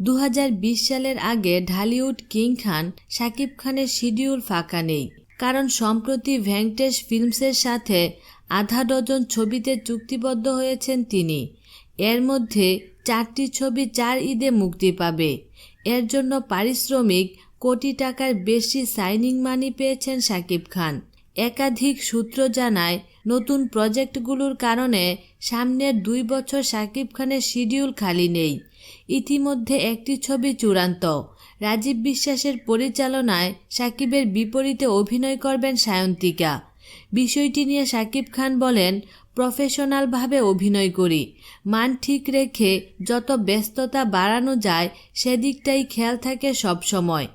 দু হাজার বিশ সালের আগে ঢালিউড কিং খান শাকিব খানের শিডিউল ফাঁকা নেই। কারণ সম্প্রতি ভেঙ্কটেশ ফিল্মসের সাথে আধা ডজন ছবিতে চুক্তিবদ্ধ হয়েছেন তিনি। এর মধ্যে চারটি ছবি চার ঈদে মুক্তি পাবে। এর জন্য পারিশ্রমিক কোটি টাকার বেশি সাইনিং মানি পেয়েছেন শাকিব খান। একাধিক সূত্র জানায় নতুন প্রজেক্টগুলোর কারণে সামনের দুই বছর সাকিব খানের শিডিউল খালি নেই। ইতিমধ্যে একটি ছবি চূড়ান্ত। রাজীব বিশ্বাসের পরিচালনায় সাকিবের বিপরীতে অভিনয় করবেন সায়ন্তিকা। বিষয়টি নিয়ে শাকিব খান বলেন, প্রফেশনালভাবে অভিনয় করি। মান ঠিক রেখে যত ব্যস্ততা বাড়ানো যায়, সেদিকটাই খেয়াল থাকে সবসময়।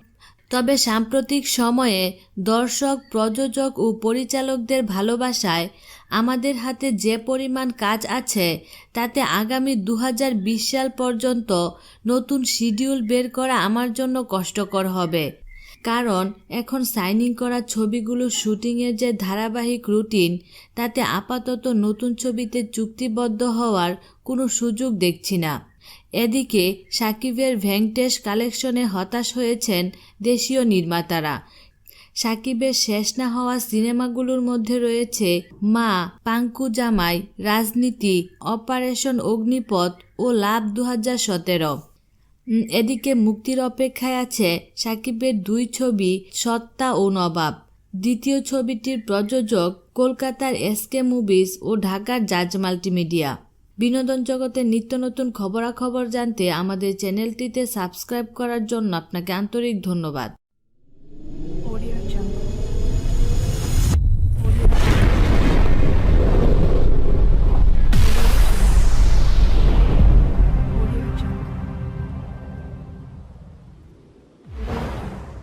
তবে সাম্প্রতিক সময়ে দর্শক, প্রযোজক ও পরিচালকদের ভালোবাসায় আমাদের হাতে যে পরিমাণ কাজ আছে, তাতে আগামী দু হাজার বিশ সাল পর্যন্ত নতুন শিডিউল বের করা আমার জন্য কষ্টকর হবে। কারণ এখন সাইনিং করা ছবিগুলো শুটিংয়ের যে ধারাবাহিক রুটিন, তাতে আপাতত নতুন ছবিতে চুক্তিবদ্ধ হওয়ার কোনো সুযোগ দেখছি না। এদিকে সাকিবের ভেঙ্কটেশ কালেকশনে হতাশ হয়েছেন দেশীয় নির্মাতারা। সাকিবের শেষ না হওয়া সিনেমাগুলোর মধ্যে রয়েছে মা, পাঙ্কু জামাই, রাজনীতি, অপারেশন অগ্নিপথ ও লাভ দু হাজার সতেরো। এদিকে মুক্তির অপেক্ষায় আছে সাকিবের দুই ছবি, সত্তা ও নবাব। দ্বিতীয় ছবিটির প্রযোজক কলকাতার এসকে মুভিস ও ঢাকার জাজ মাল্টিমিডিয়া। বিনোদন জগতের নিত্য নতুন খবরাখবর জানতে আমাদের চ্যানেলটিতে সাবস্ক্রাইব করার জন্য আপনাকে আন্তরিক ধন্যবাদ।